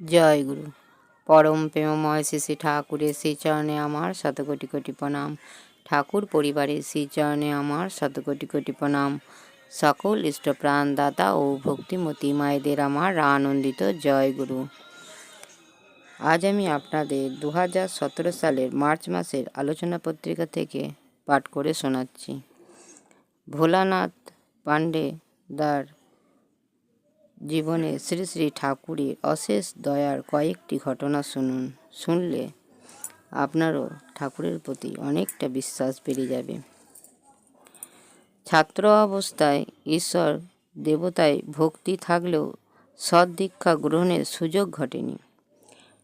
জয় গুরু। পরম প্রেমময় শ্রী শ্রী ঠাকুরের শ্রীচরণে আমার শত কোটি কোটি প্রণাম ঠাকুর পরিবারের শ্রীচরণে আমার শত কোটি কোটি প্রণাম সকল ইষ্টপ্রাণ দাতা ও ভক্তিমতী মায়েদের আমার আনন্দিত জয় গুরু। আজ আমি আপনাদের দু হাজার সতেরো সালের মার্চ মাসের আলোচনা পত্রিকা থেকে পাঠ করে শোনাচ্ছি। ভোলানাথ পাণ্ডে দার জীবনে শ্রী শ্রী ঠাকুরের অশেষ দয়ার কয়েকটি ঘটনা শুনুন। শুনলে আপনারও ঠাকুরের প্রতি অনেকটা বিশ্বাস বেড়ে যাবে। ছাত্র অবস্থায় ঈশ্বর দেবতায় ভক্তি থাকলেও সদ্দীক্ষা গ্রহণের সুযোগ ঘটেনি।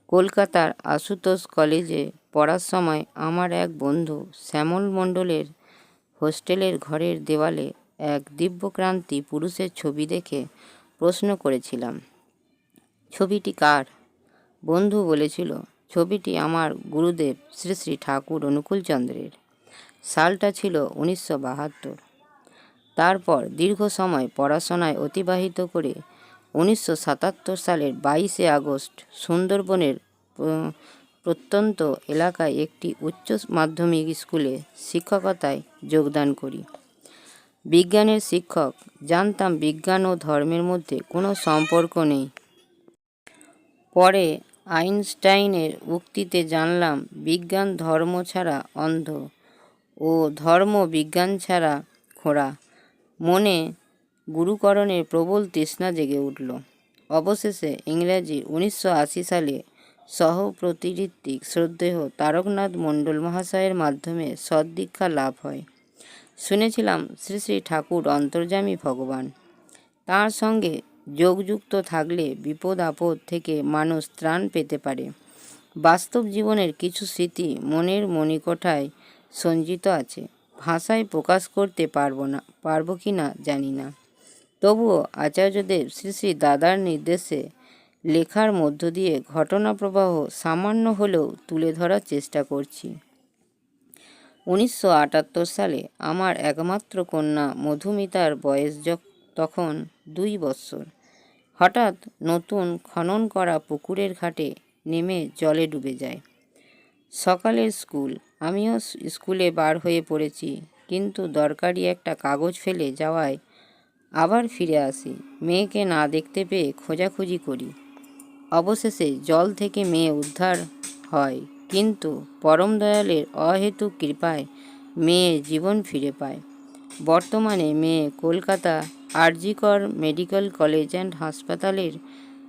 কলকাতার আশুতোষ কলেজে পড়ার সময় আমার এক বন্ধু শ্যামল মণ্ডলের হোস্টেলের ঘরের দেওয়ালে এক দিব্যক্রান্তি পুরুষের ছবি দেখে প্রশ্ন করেছিলাম, ছবিটি কার? বন্ধু বলেছিল, ছবিটি আমার গুরুদেব শ্রী শ্রী ঠাকুর অনুকূলচন্দ্রের সালটা ছিল উনিশশো বাহাত্তর। তারপর দীর্ঘ সময় পড়াশোনায় অতিবাহিত করে উনিশশো সাতাত্তর সালের বাইশে আগস্ট সুন্দরবনের প্রত্যন্ত এলাকায় একটি উচ্চ মাধ্যমিক স্কুলে শিক্ষকতায় যোগদান করি। বিজ্ঞানের শিক্ষক। জানতাম বিজ্ঞান ও ধর্মের মধ্যে কোনো সম্পর্ক নেই। পরে আইনস্টাইনের উক্তিতে জানলাম, বিজ্ঞান ধর্ম ছাড়া অন্ধ ও ধর্ম বিজ্ঞান ছাড়া খোঁড়া। মনে গুরুকরণের প্রবল তৃষ্ণা জেগে উঠল। অবশেষে ইংরেজি উনিশশো আশি সালে সহ প্রতিঋত্বিক শ্রদ্ধেয় তারকনাথ মণ্ডল মহাশয়ের মাধ্যমে সদ্দীক্ষা লাভ হয়। শুনেছিলাম শ্রী শ্রী ঠাকুর অন্তর্যামী ভগবান। তার সঙ্গে যোগযুক্ত থাকলে বিপদ আপদ থেকে মানুষ ত্রাণ পেতে পারে। বাস্তব জীবনের কিছু স্মৃতি মনের মণিকোঠায় সঞ্চিত আছে। ভাষায় প্রকাশ করতে পারব না, পারব কি না জানি না। তবুও আচার্যদেব শ্রী শ্রী দাদার নির্দেশে লেখার মধ্য দিয়ে ঘটনা প্রবাহ সামান্য হলেও তুলে ধরার চেষ্টা করছি। উনিশশো আটাত্তর সালে আমার একমাত্র কন্যা মধুমিতার বয়স তখন দুই বৎসর হঠাৎ নতুন খনন করা পুকুরের ঘাটে নেমে জলে ডুবে যায়। সকালের স্কুল। আমিও স্কুলে বার হয়ে পড়েছি, কিন্তু দরকারি একটা কাগজ ফেলে যাওয়ায় আবার ফিরে আসি। মেয়েকে না দেখতে পেয়ে খোঁজাখুঁজি করি। অবশেষে জল থেকে মেয়ে উদ্ধার হয়। কিন্তু পরম দয়ালের অহেতুক কৃপায় মেয়ে জীবন ফিরে পায়। বর্তমানে মেয়ে Kolkata RG Kar medical college and হাসপাতালের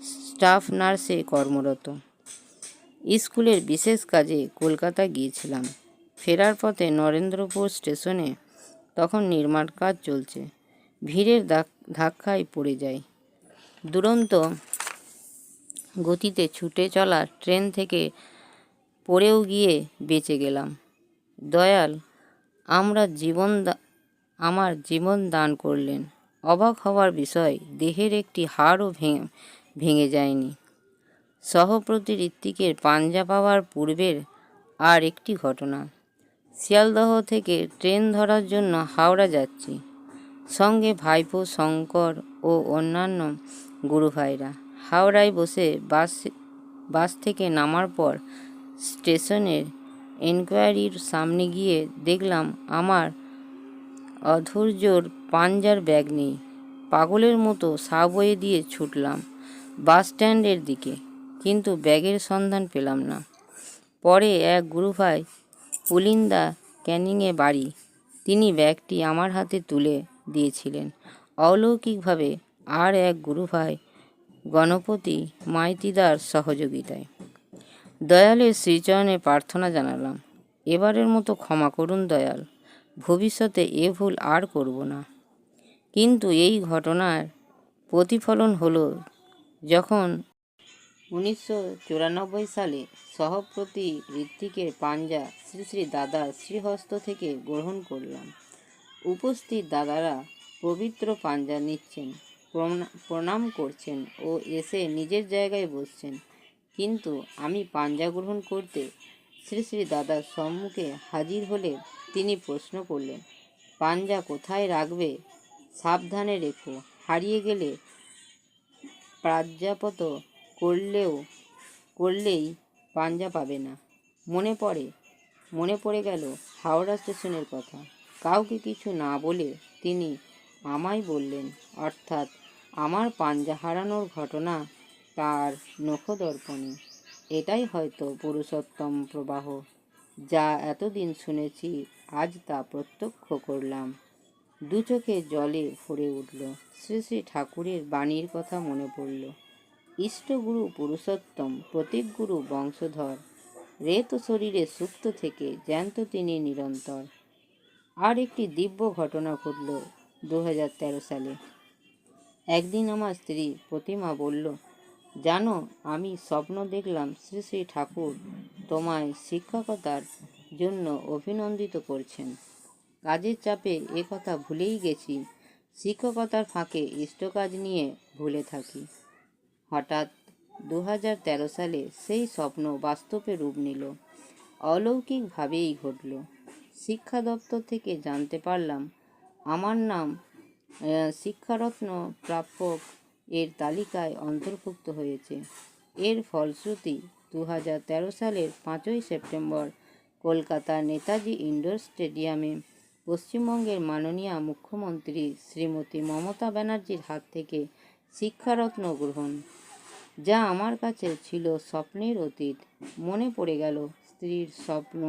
স্টাফ নার্সে কর্মরত। স্কুলের বিশেষ কাজে কলকাতা গিয়েছিলাম। ফেরার পথে নরেন্দ্রপুর স্টেশনে তখন নির্মাণ কাজ চলছে। ভিড়ের ধাক- ধাক্কায় পড়ে যায় দুরন্ত গতিতে ছুটে চলা ট্রেন থেকে পড়েও গিয়ে বেঁচে গেলাম। দয়াল, আমরা জীবন আমার জীবন দান করলেন। অবাক হওয়ার বিষয়, দেহের একটি হাড়ও ভেঙে ভেঙে যায়নি। সহপ্রতি ঋত্বিকের পাঞ্জা পাওয়ার পূর্বের আর একটি ঘটনা। শিয়ালদহ থেকে ট্রেন ধরার জন্য হাওড়া যাচ্ছি। সঙ্গে ভাইপো শঙ্কর ও অন্যান্য গুরু ভাইরা হাওড়ায় বসে বাস বাস থেকে নামার পর স্টেশনের এনকোয়ারির সামনে গিয়ে দেখলাম আমার অধৈর্যর পাঞ্জার ব্যাগ নেই। পাগলের মতো সাবওয়ে দিয়ে ছুটলাম বাস স্ট্যান্ডের দিকে, কিন্তু ব্যাগের সন্ধান পেলাম না। পরে এক গুরুভাই পুলিন্দা ক্যানিংয়ে বাড়ি, তিনি ব্যাগটি আমার হাতে তুলে দিয়েছিলেন। অলৌকিকভাবে আর এক গুরুভাই গণপতি মাইতিদার সহযোগিতায়। দয়ালের শ্রীচরণে প্রার্থনা জানালাম। এবারের মতো ক্ষমা করুন দয়াল, ভবিষ্যতে এ ভুল আর করব না। কিন্তু এই ঘটনার প্রতিফলন হলো যখন উনিশশো চুরানব্বই সালে সহপ্রতি ঋত্বিকের পাঞ্জা শ্রী শ্রী দাদা শ্রীহস্ত থেকে গ্রহণ করলাম। উপস্থিত দাদারা পবিত্র পাঞ্জা নিচ্ছেন, প্রণা- প্রণাম করছেন ও এসে নিজের জায়গায় বসছেন। কিন্তু আমি পাঞ্জা গ্রহণ করতে শ্রী শ্রী দাদার সম্মুখে হাজির হলে তিনি প্রশ্ন করলেন, পাঞ্জা কোথায় রাখবে? সাবধানে রেখো। হারিয়ে গেলে প্রাজ্যাপত করলেও, করলেই পাঞ্জা পাবে না। মনে পড়ে মনে পড়ে গেল হাওড়া স্টেশনের কথা। কাউকে কিছু না বলে তিনি আমায় বললেন, অর্থাৎ আমার পাঞ্জা হারানোর ঘটনা তার নখদর্পণে। এটাই হয়তো পুরুষোত্তম প্রবাহ, যা এতদিন শুনেছি আজ তা প্রত্যক্ষ করলাম। দু চোখে জলে ভরে উঠল, শ্রী শ্রী ঠাকুরের বাণীর কথা মনে পড়ল। ইষ্টগুরু পুরুষোত্তম, প্রতীকগুরু বংশধর, রেত শরীরে সুপ্ত থেকে জ্যান্ত তিনি নিরন্তর। আর একটি দিব্য ঘটনা ঘটল দু হাজার তেরো সালে। একদিন আমার স্ত্রী প্রতিমা বলল জানো, আমি স্বপ্ন দেখলাম শ্রী শ্রী ঠাকুর তোমায় শিক্ষকতার জন্য অভিনন্দিত করছেন। কাজের চাপে এ কথা ভুলেই গেছি। শিক্ষকতার ফাঁকে ইষ্টকাজ নিয়ে ভুলে থাকি। হঠাৎ দু সালে সেই স্বপ্ন বাস্তবে রূপ নিল। অলৌকিকভাবেই ঘটল। শিক্ষা দপ্তর থেকে জানতে পারলাম, আমার নাম শিক্ষারত্ন প্রাপক এর তালিকায় অন্তর্ভুক্ত হয়েছে। এর ফলশ্রুতি দু সালের পাঁচই সেপ্টেম্বর কলকাতার নেতাজি ইন্ডোর স্টেডিয়ামে পশ্চিমবঙ্গের মাননীয় মুখ্যমন্ত্রী শ্রীমতী মমতা ব্যানার্জির হাত থেকে শিক্ষারত্ন গ্রহণ, যা আমার কাছে ছিল স্বপ্নের অতীত। মনে পড়ে গেল, স্ত্রীর স্বপ্ন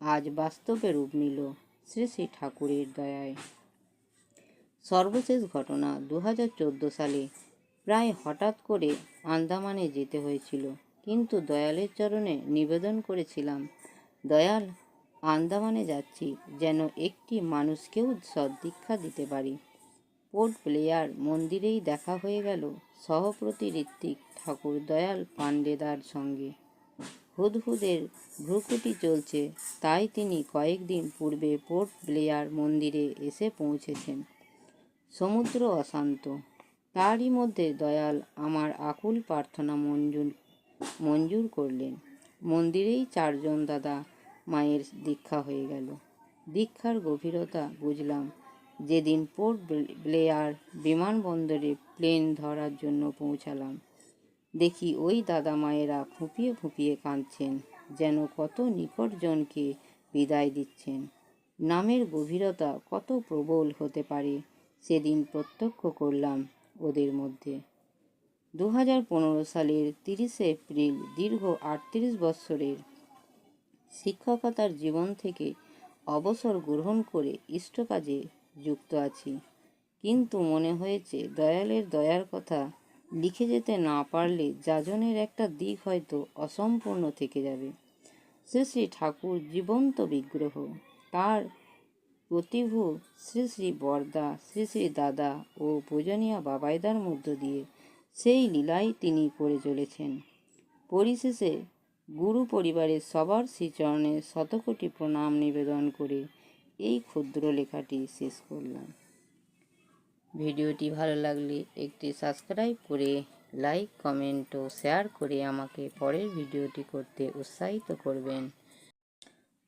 আজ বাস্তবে রূপ নিল শ্রী শ্রী ঠাকুরের দয়ায়। সর্বশেষ ঘটনা দু হাজার চোদ্দ সালে প্রায় হঠাৎ করে আন্দামানে যেতে হয়েছিল। কিন্তু দয়ালের চরণে নিবেদন করেছিলাম, দয়াল, আন্দামানে যাচ্ছি, যেন একটি মানুষকেও সদ্দীক্ষা দিতে পারি। পোর্ট প্লেয়ার মন্দিরেই দেখা হয়ে গেল সহপ্রতি ঋত্বিক ঠাকুর দয়াল পাণ্ডেদার সঙ্গে। হুদহুদের ভ্রুকুটি চলছে, তাই তিনি কয়েকদিন পূর্বে পোর্ট ব্লেয়ার মন্দিরে এসে পৌঁছেছেন। সমুদ্র অশান্ত তারই মধ্যে দয়াল আমার আকুল প্রার্থনা মঞ্জুর মঞ্জুর করলেন। মন্দিরেই চারজন দাদা মায়ের দীক্ষা হয়ে গেল। দীক্ষার গভীরতা বুঝলাম। যেদিন পোর্ট ব্লেয়ার বিমানবন্দরে প্লেন ধরার জন্য পৌঁছালাম, দেখি ওই দাদা মায়েরা ফুঁপিয়ে ফুঁপিয়ে কাঁদছেন, যেন কত নিকটজনকে বিদায় দিচ্ছেন। নামের গভীরতা কত প্রবল হতে পারে, সেদিন প্রত্যক্ষ করলাম। ওদের মধ্যে। দু হাজার পনেরো সালের তিরিশে এপ্রিল দীর্ঘ আটত্রিশ বৎসরের শিক্ষকতার জীবন থেকে অবসর গ্রহণ করে ইষ্টকাজে যুক্ত আছি। কিন্তু মনে হয়েছে দয়ালের দয়ার কথা লিখে যেতে না পারলে যাজনের একটা দিক হয়তো অসম্পূর্ণ থেকে যাবে। শ্রী শ্রী ঠাকুর জীবন্ত বিগ্রহ, তার প্রতিভু শ্রী শ্রী বরদা, শ্রী শ্রী দাদা ও পূজনীয় বাবাইদার মধ্য দিয়ে সেই লীলাই তিনি করে চলেছেন। পরিশেষে গুরু পরিবারের সবার শ্রীচরণে শতকোটি প্রণাম নিবেদন করে এই ক্ষুদ্র লেখাটি শেষ করলাম। ভিডিওটি ভালো লাগলে একটি সাবস্ক্রাইব করে, লাইক, কমেন্ট ও শেয়ার করে আমাকে পরের ভিডিওটি করতে উৎসাহিত করবেন।